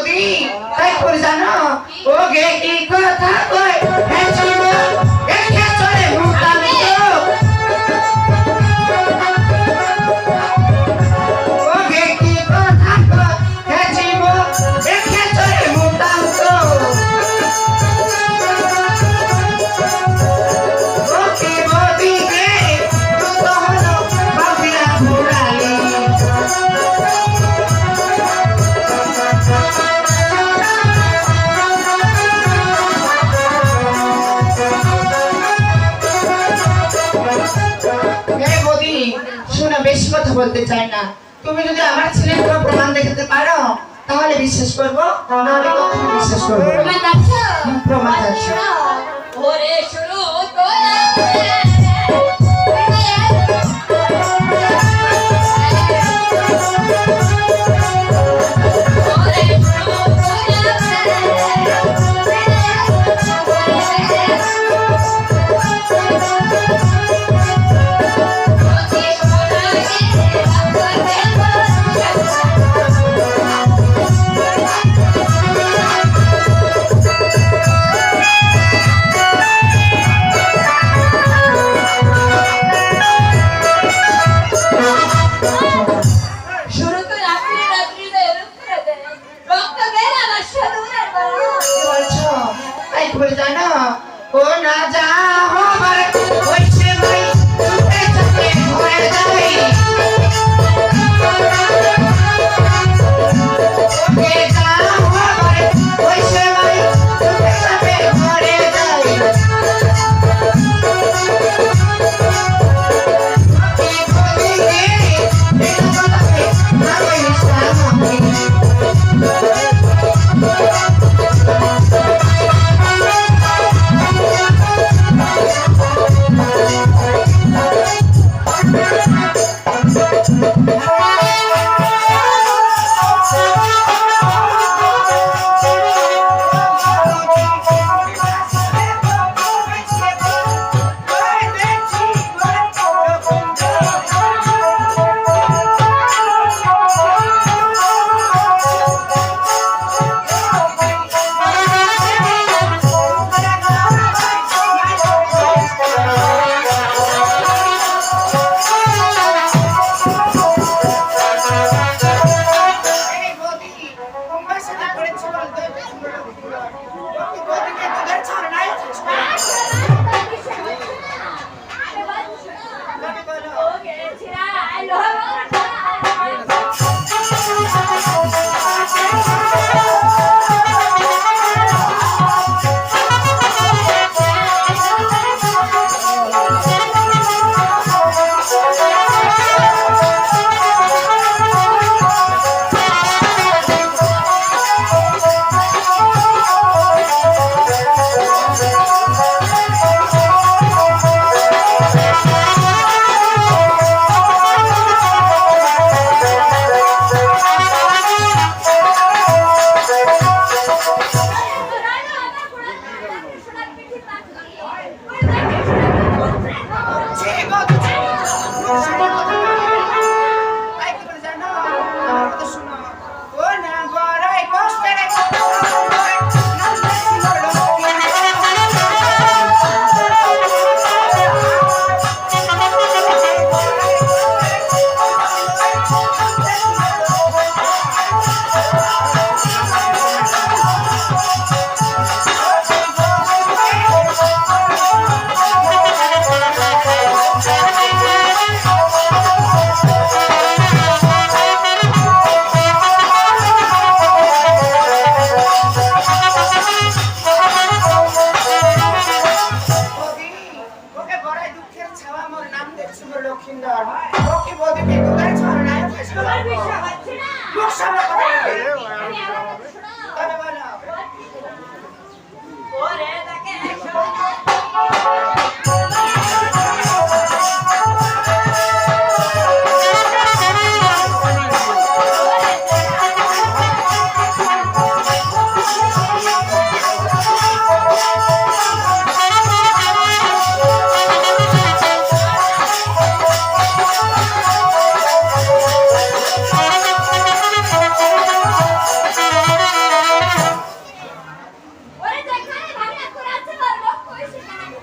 বৌদি। তাই করে জানো ও গে কি কথা কয়? হ্যাঁ, বলতে চাই না। তুমি যদি আমার ছেলের কোনো প্রমাণ দেখাতে পারো তাহলে বিশ্বাস করব নাহলে বিশ্বাস করব প্রমাণ আছে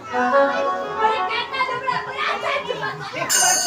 Mereka tak ada berapa-apa.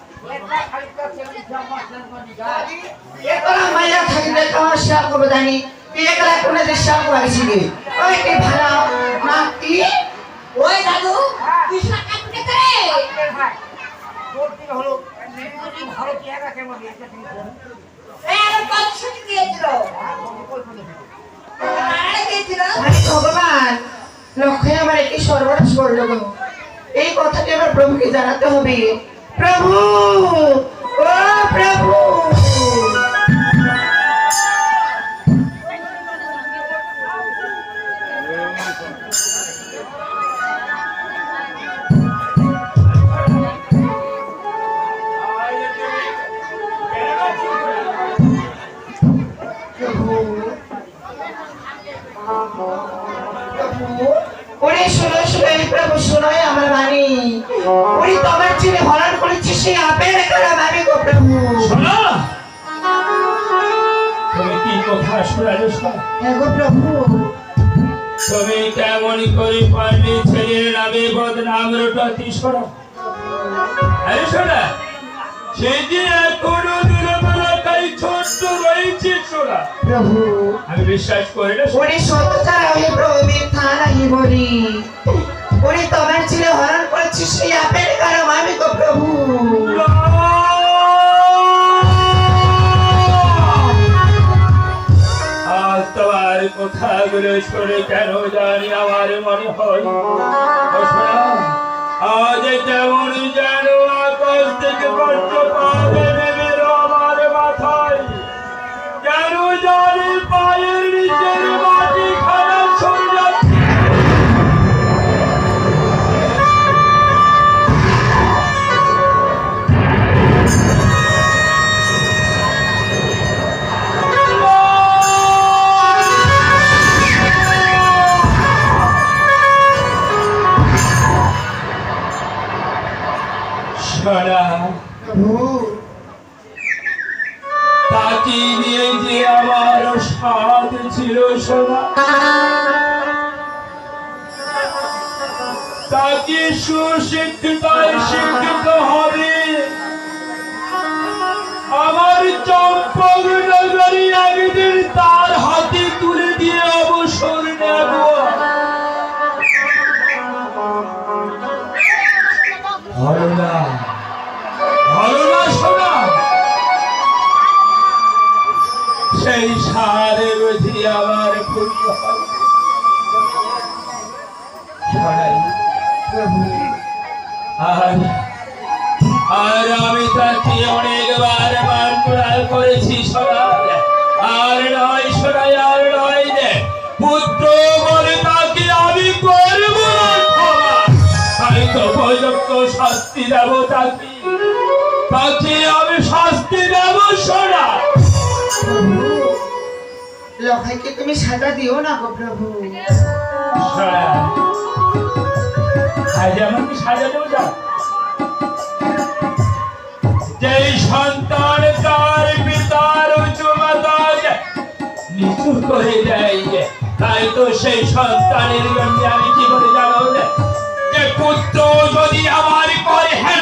ভগবান লক্ষ্যে আমার একটি সর্বনাশ করল এই কথাটি আমার প্রভুকে জানাতে হবে। প্রভু ও প্রভু আপেল করা ভাবি গো প্রভু শোনো। তুমি কি কথা শোনালে শোনো? হ্যাঁ গো প্রভু। তুমি কেমন করে পারবে ছেলের নামে বদনাম রটাতি শোনো? আরে শোনা সে এখনও দুর্বলতায় ছোট্ট রয়েছে শোনা। প্রভু। আমি বিশ্বাস করি না ওরে সত ছাড়া ওই প্রভু মিথ্যা নাহি বলি। কথাগুলো করে কেন জানি আমার মনে হয়? আজ কেমন যেন আকাশ থেকে বজ্রপাত স্বাদ ছিল সোনা। তাকে সুশিক্ষিত শিক্ষিত হবে। আমার চম্পক নগরী একদিন তার হাতে তুলে দিয়ে অবসর নেব। ভালো না। ভালো আর আর আমি তাকে অনেকবার মান্ত্রাল করেছি সোনা আর নয় সোনাই আর নয় রে পুত্র বলে তাকে আমি করব আমি তো উপযুক্ত শাস্তি দেব, তাকে। তাকে আমি শাস্তি দেব সোনা লখাইকে তুমি সাজা দিও না গো প্রভু? সোনা আজ যা? যেই সন্তান তার পিতার উঁচু মাতাল নিচু করে দেয় তাই তো সেই সন্তানের জন্য আমি কি করে জানো পুত্র যদি আমার করে হেন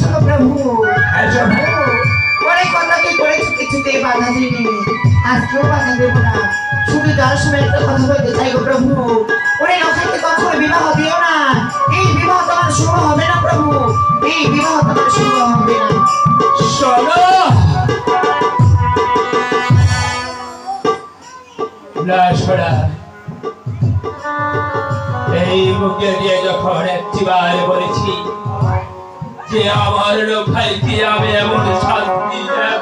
কিছুতেই বাধা দিইনি আজকেও বাধা দেবো না। শুধু যাওয়ার সময় একটা কথা বলতে চাই গো প্রভু। ওরে লখাইতে কখনো বিবাহ দিও না। এই বিবাহ তোমার শুভ হবে না প্রভু। এই বিবাহ তোমার শুভ হবে না। শোনো। না শোনা এই মুখে দিয়ে যখন একটিবার বলেছি যে আমার লোক ভাইকে আমি এমন শান্তি দেব।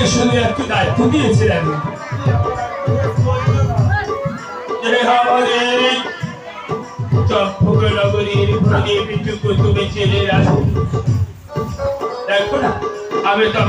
তোমাকে শুধু একটু দায়িত্ব দিয়েছিলেন। আমাদের দেখো না আমি তোমাকে